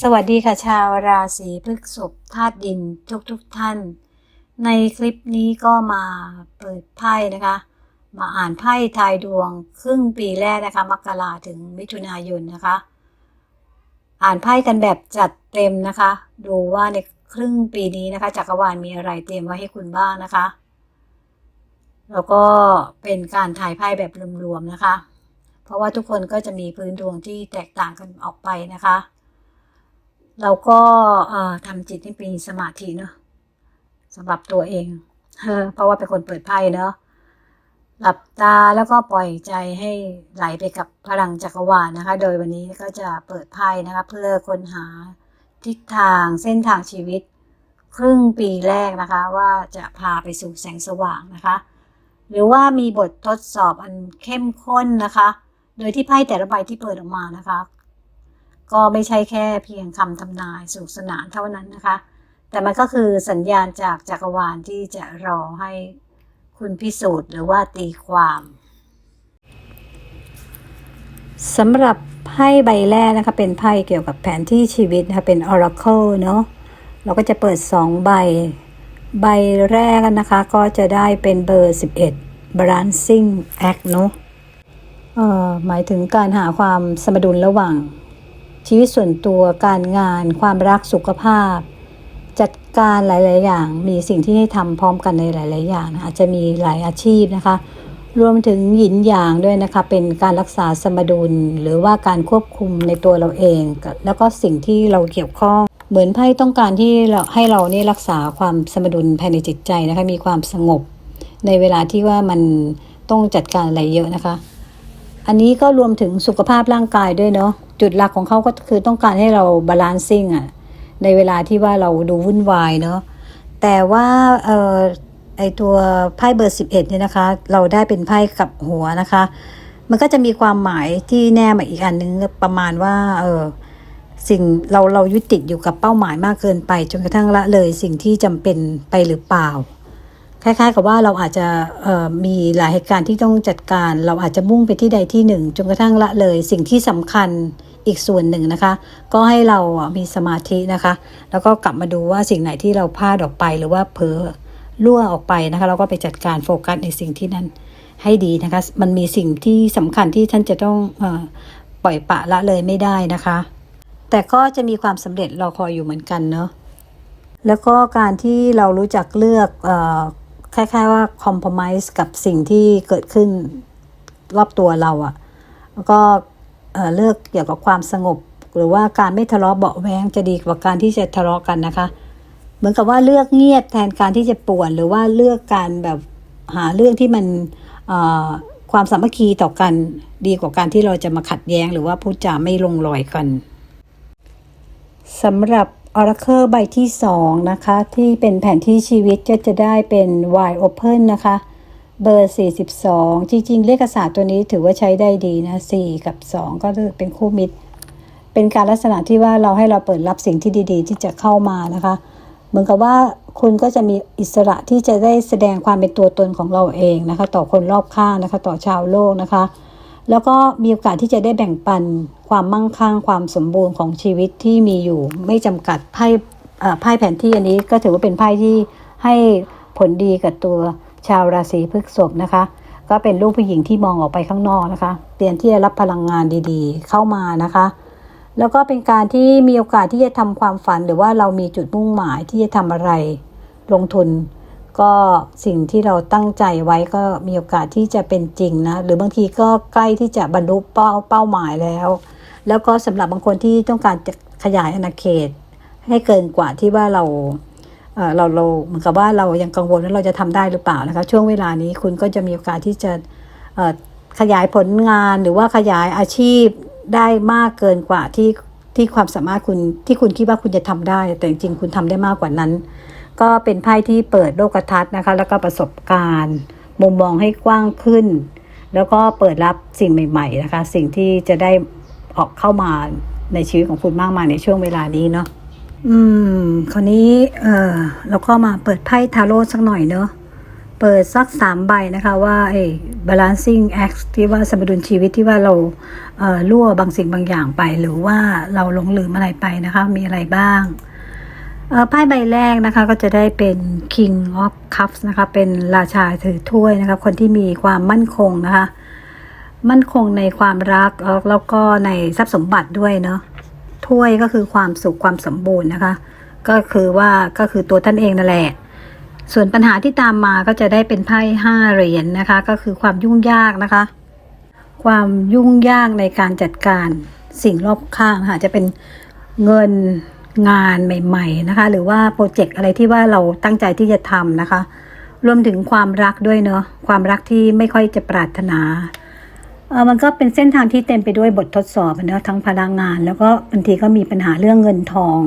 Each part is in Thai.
สวัสดีค่ะชาวราศีพฤษภธาตุดินทุกทุกท่าน ในคลิปนี้ก็มาเปิดไพ่นะคะ มาอ่านไพ่ทายดวงครึ่งปีแรกนะคะ มกราถึงมิถุนายนนะคะ อ่านไพ่กันแบบจัดเต็มนะคะ ดูว่าในครึ่งปีนี้นะคะจักรวาลมีอะไรเตรียมไว้ให้คุณบ้างนะคะ แล้วก็เป็นการถ่ายไพ่แบบรวมๆนะคะ เพราะว่าทุกคนก็จะมีพื้นดวงที่แตกต่างกันออกไปนะคะ เราก็ทำจิตให้เป็นสมาธิเนาะสำหรับตัวเองเพราะว่าเป็นคนเปิดไพ่เนาะหลับตาแล้วก็ปล่อยใจให้ไหลไปกับพลังจักรวาลนะคะ โดยวันนี้ก็จะเปิดไพ่นะคะเพื่อค้นหาทิศทางเส้นทางชีวิต ครึ่งปีแรกนะคะ ว่าจะพาไปสู่แสงสว่างนะคะ หรือว่ามีบททดสอบอันเข้มข้นนะคะ โดยที่ไพ่แต่ละใบที่เปิดออกมานะคะ ก็ไม่ใช่แค่เพียงคำทำนายสนุกสนานเท่านั้นนะคะ แต่มันก็คือสัญญาณจากจักรวาลที่จะรอให้คุณพิสูจน์หรือว่าตีความสำหรับไพ่ใบแรกนะคะ เป็นไพ่เกี่ยวกับแผนที่ชีวิตนะคะเป็น Oracle เนาะเราก็จะเปิด 2 ใบ ใบแรกนะคะ ก็จะได้เป็นเบอร์ 11 Balancing Act เนาะเอ่อหมายถึงการหาความสมดุลระหว่าง ชีวิตส่วนตัวการงาน ความรักสุขภาพ จัดการหลาย ๆ อย่าง มีสิ่งที่ให้ทำพร้อมกันในหลาย ๆ อย่างนะอาจจะมีหลายอาชีพนะคะ รวมถึงหยินหยางด้วยนะคะ เป็นการรักษาสมดุล หรือว่าการควบคุมในตัวเราเอง แล้วก็สิ่งที่เราเกี่ยวข้อง เหมือนไพ่ต้องการที่เราให้เรานี่รักษาความสมดุลภายในจิตใจนะคะ มีความสงบ ในเวลาที่ว่ามันต้องจัดการอะไรเยอะนะคะ อันนี้ก็รวมถึงสุขภาพร่างกายด้วยเนาะ จุดหลักของเขาก็คือต้องการให้เราบาลานซิ่งอะในเวลาที่ว่าเราดูวุ่นวายเนาะแต่ว่าเอ่อไอตัวไพ่เบอร์สิบเอ็ดเนี่ยนะคะ เราได้เป็นไพ่กับหัวนะคะ มันก็จะมีความหมายที่แน่มาอีกอันนึงประมาณว่าเออสิ่งเราเรายึดติดอยู่กับเป้าหมายมากเกินไปจนกระทั่งละเลยสิ่งที่จำเป็นไปหรือเปล่า คล้ายๆ กับว่าเราอาจจะมีหลายเหตุการณ์ที่ต้องจัดการ เราอาจจะมุ่งไปที่ใดที่หนึ่งจนกระทั่งละเลยสิ่งที่สำคัญ อีกส่วนหนึ่งนะคะ ก็ให้เราอะมีสมาธินะคะ แล้วก็กลับมาดูว่าสิ่งไหนที่เราพลาดออกไปหรือว่าเผลอล่วออกไปนะคะ เราก็ไปจัดการโฟกัสในสิ่งที่นั้นให้ดีนะคะ มันมีสิ่งที่สำคัญที่ท่านจะต้องอปล่อยปะละเลยไม่ได้นะคะ แต่ก็จะมีความสำเร็จรอคอยอยู่เหมือนกันเนาะแล้วก็การที่เรารู้จักเลือกออคล้ายๆว่าคอม p r o m i s e กับสิ่งที่เกิดขึ้นรอบตัวเราอะแล้วก็ เเลือกเกี่ยวกับความสงบ หรือว่าการไม่ทะเลาะเบาแวงจะดีกว่าการที่จะทะเลาะกันนะคะ เหมือนกับว่าเลือกเงียบแทนการที่จะป่วน หรือว่าเลือกการแบบหาเรื่องที่มันความสามัคคีต่อกันดีกว่าการที่เราจะมาขัดแย้ง หรือว่าพูดจาไม่ลงรอยกันสำหรับ Oracle ใบที่ 2 นะคะ ที่เป็นแผนที่ชีวิตก็จะได้เป็น Wide Open นะคะ เบอร์ 42 จริง ๆ เลขศาสตร์ตัวนี้ถือว่าใช้ได้ดีนะ 4 กับ 2 ก็เป็นคู่มิตร เป็นการลักษณะที่ว่าเราให้เราเปิดรับสิ่งที่ดี ๆ ที่จะเข้ามานะคะ เหมือนกับว่าคุณก็จะมีอิสระที่จะได้แสดงความเป็นตัวตนของเราเองนะคะ ต่อคนรอบข้างนะคะ ต่อชาวโลกนะคะ แล้วก็มีโอกาสที่จะได้แบ่งปันความมั่งคั่งความสมบูรณ์ของชีวิตที่มีอยู่ ไม่จำกัดไพ่ไพ่แผนที่อันนี้ก็ถือว่าเป็นไพ่ที่ให้ผลดีกับตัว ชาวราศีพฤษภนะคะ ก็เป็นลูกผู้หญิงที่มองออกไปข้างนอกนะคะ เตรียมที่จะรับพลังงานดีๆ เข้ามานะคะ แล้วก็เป็นการที่มีโอกาสที่จะทำความฝัน หรือว่าเรามีจุดมุ่งหมายที่จะทำอะไรลงทุน ก็สิ่งที่เราตั้งใจไว้ก็มีโอกาสที่จะเป็นจริงนะ หรือบางทีก็ใกล้ที่จะบรรลุเป้าเป้าหมายแล้ว แล้วก็สำหรับบางคนที่ต้องการจะขยายอาณาเขตให้เกินกว่าที่ว่าเรา เราเราเหมือนกับว่าเรายังกังวลว่าเราจะทำได้หรือเปล่านะคะช่วงเวลานี้คุณก็จะมีโอกาสที่จะขยายผลงานหรือว่าขยายอาชีพได้มากเกินกว่าที่ที่ความสามารถคุณที่คุณคิดว่าคุณจะทำได้ แต่จริงๆคุณทำได้มากกว่านั้น ก็เป็นไพ่ที่เปิดโลกทัศน์นะคะ แล้วก็ประสบการณ์ มุมมองให้กว้างขึ้น แล้วก็เปิดรับสิ่งใหม่ ๆ นะคะ สิ่งที่จะได้ออกเข้ามาในชีวิตของคุณมากมายในช่วงเวลานี้เนาะ อืม คราวนี้ เออเราก็มาเปิดไพ่ทาโร่สักหน่อยเนาะเปิดสักสามใบนะคะว่าไอ้ balancing act ที่ว่าสมดุลชีวิตที่ว่าเราเอ่อรั่วบางสิ่งบางอย่างไป หรือว่าเราหลงลืมอะไรไปนะคะ มีอะไรบ้าง เอ่อไพ่ใบแรกนะคะก็จะได้เป็น king of cups นะคะ เป็นราชาถือถ้วยนะคะ คนที่มีความมั่นคงนะคะ มั่นคงในความรักแล้วแล้วก็ในทรัพย์สมบัติด้วยเนาะ ถ้วยก็คือความสุขความสมบูรณ์นะคะ ก็คือว่าก็คือตัวท่านเองนั่นแหละ ส่วนปัญหาที่ตามมาก็จะได้เป็นไพ่ห้าเหรียญนนะคะ ก็คือความยุ่งยากนะคะ ความยุ่งยากในการจัดการสิ่งรอบข้างค่ะจะเป็นเงินงานใหม่ ๆนะคะ หรือว่าโปรเจกต์อะไรที่ว่าเราตั้งใจที่จะทำนะคะ รวมถึงความรักด้วยเนาะความรักที่ไม่ค่อยจะปรารถนา มันก็เป็นเส้นทางที่เต็มไปด้วยบททดสอบอะเนะทั้งพลังงาน แล้วก็บางทีก็มีปัญหาเรื่องเงินทอง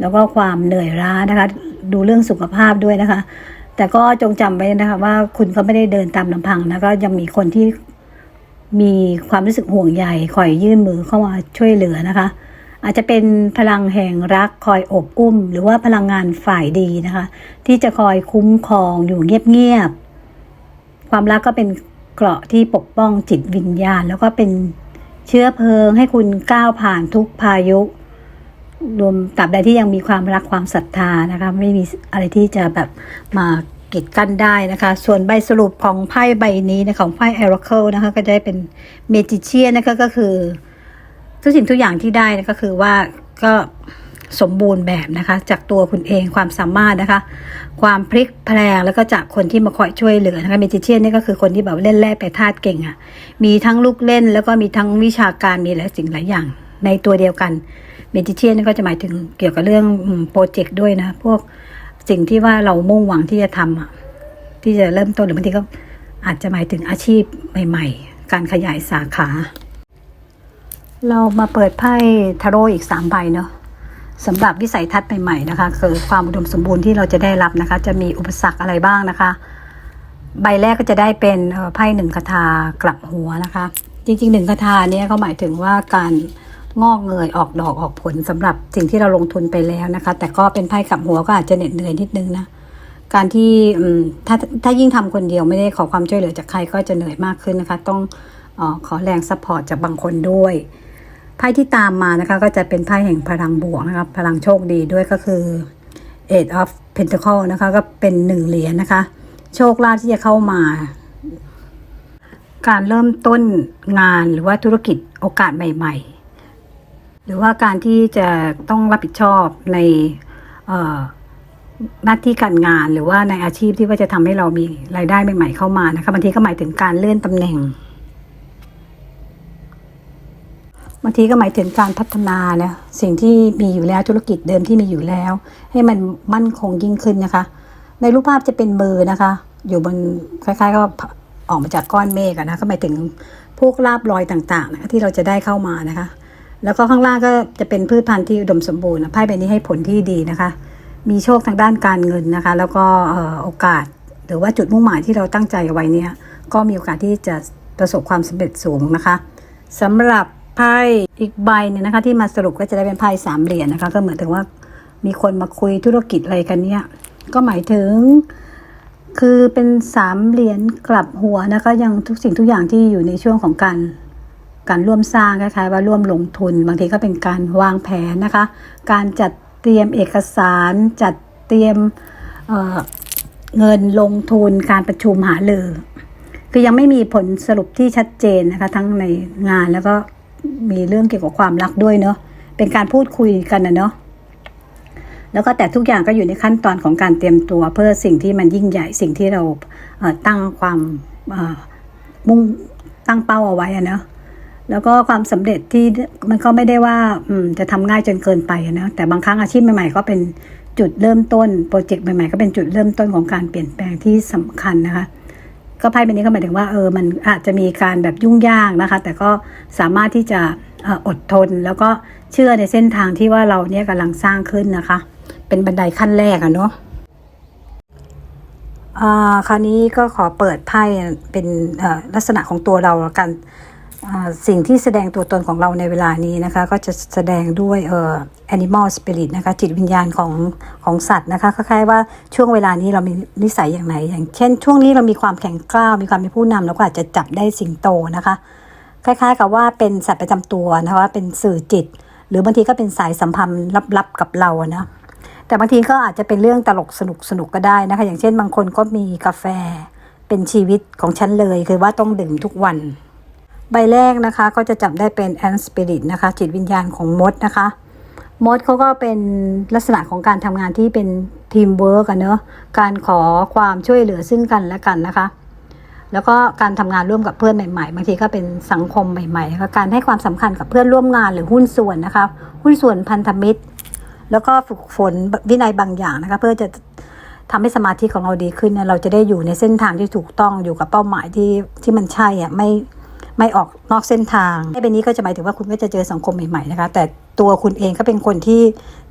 แล้วก็ความเหนื่อยล้านะคะ ดูเรื่องสุขภาพด้วยนะคะ แต่ก็จงจำไว้นะคะว่าคุณก็ไม่ได้เดินตามลำพังนะก็ยังมีคนที่มีความรู้สึกห่วงใยคอยยื่นมือเข้ามาช่วยเหลือนะคะ อาจจะเป็นพลังแห่งรักคอยอบอุ้ม หรือว่าพลังงานฝ่ายดีนะคะ ที่จะคอยคุ้มครองอยู่เงียบๆความรักก็เป็น เกราะที่ปกป้องจิตวิญญาณ แล้วก็เป็นเชื้อเพลิงให้คุณก้าวผ่านทุกพายุ รวมตราบใดที่ยังมีความรักความศรัทธานะคะไม่มีอะไรที่จะแบบมากีดกั้นได้นะคะ ส่วนใบสรุปของไพ่ใบนี้นะของไพ่ Oracle นะคะก็จะได้เป็นเมจิเชียนะคะก็คือ ทุกสิ่งทุกอย่างที่ได้นะก็คือว่าก็ สมบูรณ์แบบนะคะ จากตัวคุณเองความสามารถนะคะ ความพลิกแพลงแล้วก็จากคนที่มาคอยช่วยเหลือนะคะเมจิเชียนนี่ก็คือคนที่แบบเล่นแร่ไปธาตุเก่งอะ่ะมีทั้งลูกเล่น แล้วก็มีทั้งวิชาการมีหลายสิ่งหลายอย่าง ในตัวเดียวกันเมจิเชียนนี่ก็จะหมายถึงเกี่ยวกับเรื่องโปรเจกต์ด้วยนะพวกสิ่งที่ว่าเรามุ่งหวังที่จะทำอะที่จะเริ่มต้นหรือบางทีก็อาจจะหมายถึงอาชีพใหม่ ๆ การขยายสาขา เรามาเปิดไพ่ทาโร่อีกสามใบเนาะ สำหรับวิสัยทัศน์ใหม่ๆนะคะคือความอุดมสมบูรณ์ที่เราจะได้รับนะคะ จะมีอุปสรรคอะไรบ้างนะคะ ใบแรกก็จะได้เป็นไพ่หนึ่งคาถากลับหัวนะคะ จริงๆหนึ่งคาถาเนี่ยเขาหมายถึงว่าการงอกเงยออกดอกออกผลสำหรับสิ่งที่เราลงทุนไปแล้วนะคะ แต่ก็เป็นไพ่กลับหัวก็อาจจะเหน็ดเหนื่อยนิดนึงนะการที่ถ้าถ้ายิ่งทำคนเดียวไม่ได้ขอความช่วยเหลือจากใครก็จะเหนื่อยมากขึ้นนะคะ ต้องอขอแรงซัพพอร์ตจากบางคนด้วย ไพ่ที่ตามมานะคะ ก็จะเป็นไพ่แห่งพลังบวกนะครับ พลังโชคดีด้วยก็คือ Eight of Pentacles นะคะ ก็เป็นหนึ่งเหรียญนะคะ โชคลาภที่จะเข้ามา การเริ่มต้นงานหรือว่าธุรกิจโอกาสใหม่ ๆ หรือว่าการที่จะต้องรับผิดชอบในหน้าที่การงานหรือว่าในอาชีพที่ว่าจะทำให้เรามีรายได้ใหม่ๆเข้ามานะคะบางทีก็หมายถึงการเลื่อนตำแหน่ง บางทีก็หมายถึงการพัฒนาเนะสิ่งที่มีอยู่แล้วธุรกิจเดิมที่มีอยู่แล้ว ให้มันมั่นคงยิ่งขึ้นนะคะ ในรูปภาพจะเป็นมือนะคะ อยู่บนคล้ายๆก็ออกมาจากก้อนเมฆอะนะก็หมายถึงพวกลาบลอยต่างๆนะะที่เราจะได้เข้ามานะคะ แล้วก็ข้างล่างก็จะเป็นพืชพันธุ์ที่อุดมสมบูรณ์ไพ่ใบนี้ให้ผลที่ดีนะคะ มีโชคทางด้านการเงินนะคะ แล้วก็โอกาสหรือว่าจุดมุ่งหมายที่เราตั้งใจเอาไว้เนี่ยก็มีโอกาสที่จะประสบความสำเร็จสูงนะคะสำหรับ ไพ่อีกใบหนึงนะคะ ที่มาสรุปก็จะได้เป็นไพ่สามเหรียญนะคะ ก็เหมือนถึงว่ามีคนมาคุยธุรกิจอะไรกันเนี่ย ก็หมายถึง คือเป็นสามเหรียญกลับหัวนะคะ ยังทุกสิ่งทุกอย่างที่อยู่ในช่วงของการการร่วมสร้างคล้ายๆว่าร่วมลงทุน บางทีก็เป็นการวางแผนนะคะ การจัดเตรียมเอกสาร จัดเตรียมเเงินลงทุนการประชุมหารือคือยังไม่มีผลสรุปที่ชัดเจนนะคะ ทั้งในงานแล้วก็ มีเรื่องเกี่ยวกับความรักด้วยเนาะเป็นการพูดคุยกันนะเนาะแล้วก็แต่ทุกอย่างก็อยู่ในขั้นตอนของการเตรียมตัว เพื่อสิ่งที่มันยิ่งใหญ่สิ่งที่เราเตั้งความมุ่งตั้งเป้าเอาไว้อะเนาะแล้วก็ความสำเร็จที่มันก็ไม่ได้ว่าอืจะทำง่ายจนเกินไปนะแต่บางครั้งอาชีพใหม่ๆก็เป็นจุดเริ่มต้นโปรเจกต์ใหม่ๆก็เป็นจุดเริ่มต้นของการเปลี่ยนแปลงที่สำคัญนะคะ ก็ไพ่ใบนี้ก็หมายถึงว่าเออมันอาจจะมีการแบบยุ่งยากนะคะ แต่ก็สามารถที่จะอดทนแล้วก็เชื่อในเส้นทางที่ว่าเราเนี่ยกำลังสร้างขึ้นนะคะ เป็นบันไดขั้นแรกอะเนาะอ่าคราวนี้ก็ขอเปิดไพ่เป็นลักษณะของตัวเราแล้วกัน สิ่งที่แสดงตัวตนของเราในเวลานี้นะคะ ก็จะแสดงด้วยเอ่อ animal spirit นะคะ จิตวิญญาณของของสัตว์นะคะคล้ายๆว่าช่วงเวลานี้เรามีนิสัยอย่างไหน อย่างเช่น ช่วงนี้เรามีความแข็งกร้าวมีความเป็นผู้นำเราก็อาจจะจับได้สิงโตนะคะ คล้าย ๆ กับว่าเป็นสัตว์ประจำตัวนะคะเป็นสื่อจิต หรือบางทีก็เป็นสายสัมพันธ์ลับๆกับเรานะแต่บางทีก็อาจจะเป็นเรื่องตลกสนุกสนุกก็ได้นะคะ อย่างเช่นบางคนก็มีกาแฟเป็นชีวิตของฉันเลยคือว่าต้องดื่มทุกวัน ใบแรกนะคะก็จะจับได้เป็นแอนสปิริตนะคะ จิตวิญญาณของมดนะคะ มดเขาก็เป็นลักษณะของการทำงานที่เป็นทีมเวิร์กอะเนอะการขอความช่วยเหลือซึ่งกันและกันนะคะ แล้วก็การทำงานร่วมกับเพื่อนใหม่ๆบางทีก็เป็นสังคมใหม่ๆนะคะการให้ความสำคัญกับเพื่อนร่วมงานหรือหุ้นส่วนนะคะ หุ้นส่วนพันธมิตร แล้วก็ฝึกฝนวินัยบางอย่างนะคะ เพื่อจะทำให้สมาธิของเราดีขึ้นนะเราจะได้อยู่ในเส้นทางที่ถูกต้องอยู่กับเป้าหมายที่ที่มันใช่อะไม่ ไม่ออกนอกเส้นทางในเป็นนี้ก็จะหมายถึงว่าคุณก็จะเจอสังคมใหม่ๆนะคะ แต่ตัวคุณเองก็เป็นคนที่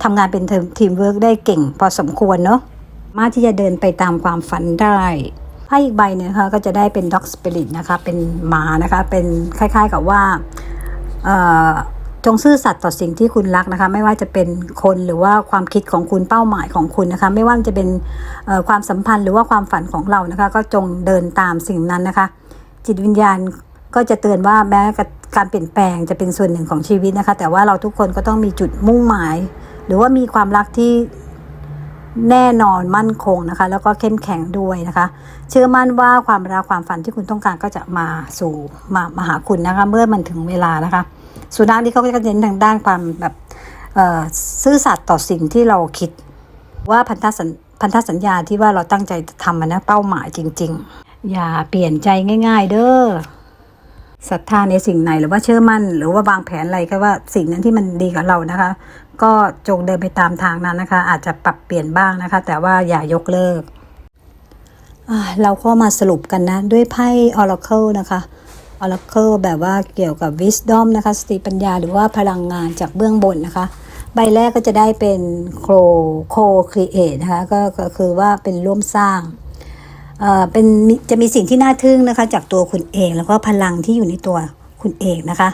ทำงานเป็นทีมเวิร์กได้เก่งพอสมควรเนาะมาที่จะเดินไปตามความฝันได้ไพ่อีกใบเนี่ยนะคะก็จะได้เป็นด็อกสปิริตนะคะเป็นหมานะคะเป็นคล้าย ๆ กับว่าจงซื่อสัตย์ต่อสิ่งที่คุณรักนะคะ ไม่ว่าจะเป็นคนหรือว่าความคิดของคุณเป้าหมายของคุณนะคะ ไม่ว่าจะเป็นความสัมพันธ์หรือว่าความฝันของเรานะคะ ก็จงเดินตามสิ่งนั้นนะคะ จิตวิญญาณ ก็จะเตือนว่าแม้การเปลี่ยนแปลงจะเป็นส่วนหนึ่งของชีวิตนะคะ แต่ว่าเราทุกคนก็ต้องมีจุดมุ่งหมาย หรือว่ามีความรักที่แน่นอนมั่นคงนะคะ แล้วก็เข้มแข็งด้วยนะคะ เชื่อมั่นว่าความรักความฝันที่คุณต้องการก็จะมาสู่มามาหาคุณนะคะ เมื่อมันถึงเวลานะคะสุนัขที่เขาก็จะเน้นทางด้านความแบบซื่อสัตย์ต่อสิ่งที่เราคิด ว่าพันธสัญพันธสัญญาที่ว่าเราตั้งใจทำมันนะเป้าหมายจริง ๆ อย่าเปลี่ยนใจง่าย ๆ เด้อ ศรัทธาในสิ่งไหนหรือว่าเชื่อมั่น หรือว่าวางแผนอะไรก็ว่าสิ่งนั้นที่มันดีกับเรานะคะ ก็จงเดินไปตามทางนั้นนะคะ อาจจะปรับเปลี่ยนบ้างนะคะ แต่ว่าอย่ายกเลิกเราก็มาสรุปกันนะ ด้วยไพ่ Oracle นะคะ Oracle แบบว่าเกี่ยวกับ Wisdom นะคะ สติปัญญาหรือว่าพลังงานจากเบื้องบนนะคะ ใบแรกก็จะได้เป็น Co Co Create นะคะ ก็คือว่าเป็นร่วมสร้าง เออเป็นจะมีสิ่งที่น่าทึ่งนะคะจากตัวคุณเอง แล้วก็พลังที่อยู่ในตัวคุณเองนะคะ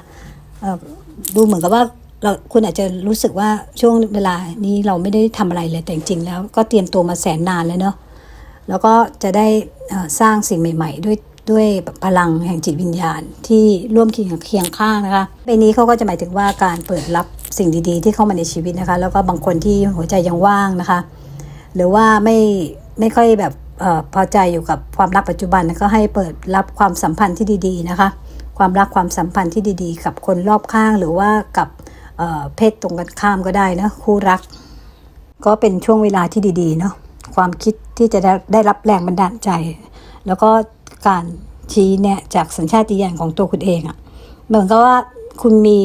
ดูเหมือนกับว่าเราคุณอาจจะรู้สึกว่าช่วงเวลานี้เราไม่ได้ทำอะไรเลยแต่จริงๆแล้วก็เตรียมตัวมาแสนนานแล้วเนาะแล้วก็จะได้สร้างสิ่งใหม่ ๆ ด้วยด้วยพลังแห่งจิตวิญญาณที่ร่วมเคียงเคียงข้างนะคะใบนี้เขาก็จะหมายถึงว่าการเปิดรับสิ่งดีๆ ที่เข้ามาในชีวิตนะคะ แล้วก็บางคนที่หัวใจยังว่างนะคะ หรือว่าไม่ไม่ค่อยแบบ พอใจอยู่กับความรักปัจจุบันก็ให้เปิดรับความสัมพันธ์ที่ดี ๆ นะคะ ความรักความสัมพันธ์ที่ดีๆ กับคนรอบข้างหรือว่ากับเเพศตรงกันข้ามก็ได้นะคู่รัก ก็เป็นช่วงเวลาที่ดีๆเนาะความคิดที่จะได้ได้รับแรงบันดาลใจ แล้วก็การชี้แนะจากสัญชาติญาณของตัวคุณเองอะ่ะเหมือนกับว่าคุณมี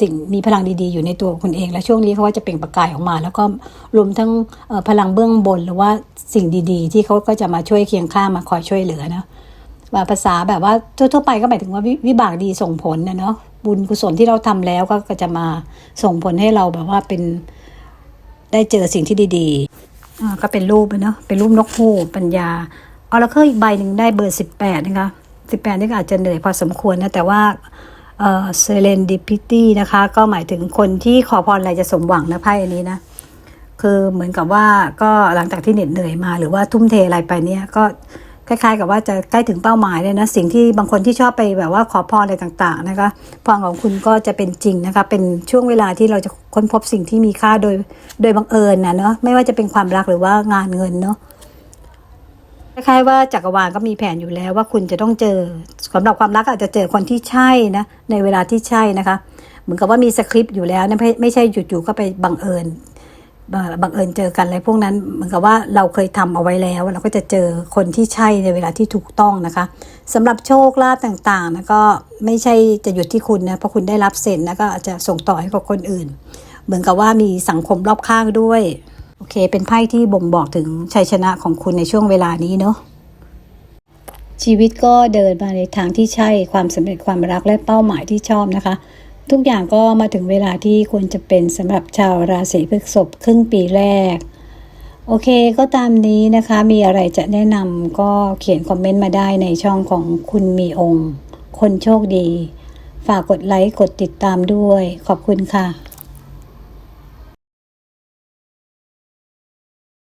สิ่งมีพลังดีๆ อยู่ในตัวคุณเอง และช่วงนี้เขาก็จะเปล่งประกายออกมา แล้วก็รวมทั้งพลังเบื้องบนหรือว่า สิ่งดีๆ ที่เขาก็จะมาช่วยเคียงข้างมาคอยช่วยเหลือนะว่าภาษาแบบว่าทั่วๆไปก็หมายถึงว่าวิวิบากดีส่งผลนะเนาะบุญกุศลที่เราทำแล้วก็จะมาส่งผลให้เราแบบว่าเป็นได้เจอสิ่งที่ดีๆก็เป็นรูปเนาะเป็นรูปนกฮูกปัญญาเอาและเคอีกใบหนึ่งได้เบอร์สิบแปดนะคะสิบแปดนี่ก็อาจจะเหนื่อยพอสมควรนะแต่ว่าเออเซเลนดิพิตี้นะคะ ก็หมายถึงคนที่ขอพรอะไรจะสมหวังนะไพ่อันนี้นะ คือเหมือนกับว่าก็หลังจากที่เหน็ดเหนื่อยมา หรือว่าทุ่มเทอะไรไปเนี่ยก็คล้ายๆ กับว่าจะใกล้ถึงเป้าหมายเลยนะสิ่งที่บางคนที่ชอบไปแบบว่าขอพรอะไรต่างๆนะคะพรของคุณก็จะเป็นจริงนะคะเป็นช่วงเวลาที่เราจะค้นพบสิ่งที่มีค่าโดยโดยบังเอิญนะเนาะไม่ว่าจะเป็นความรักหรือว่างานเงินเนาะคล้ายๆว่าจักรวาลก็มีแผนอยู่แล้วว่าคุณจะต้องเจอสำหรับความรักอาจจะเจอคนที่ใช่นะในเวลาที่ใช่นะคะ เหมือนกับว่ามีสคริปต์อยู่แล้วนะไม่ไม่ใช่จู่ๆก็ไปบังเอิญ บังบังเอิญเจอกันอะไรพวกนั้นเหมือนกับว่าเราเคยทำเอาไว้แล้ว เราก็จะเจอคนที่ใช่ในเวลาที่ถูกต้องนะคะสำหรับโชคลาภต่างๆนะก็ไม่ใช่จะหยุดที่คุณนะเพราะคุณได้รับเซ็นนะก็อาจจะส่งต่อให้กับคนอื่น เหมือนกับว่ามีสังคมรอบข้างด้วยโอเค เป็นไพ่ที่บ่งบอกถึงชัยชนะของคุณในช่วงเวลานี้เนาะชีวิตก็เดินมาในทางที่ใช่ความสำเร็จความรักและเป้าหมายที่ชอบนะคะ ทุกอย่างก็มาถึงเวลาที่ควรจะเป็นสำหรับชาวราศีพฤษภครึ่งปีแรก โอเคก็ตามนี้นะคะ มีอะไรจะแนะนำก็เขียนคอมเมนต์มาได้ในช่องของคุณมีองค์ คนโชคดี ฝากกดไลค์กดติดตามด้วย ขอบคุณค่ะ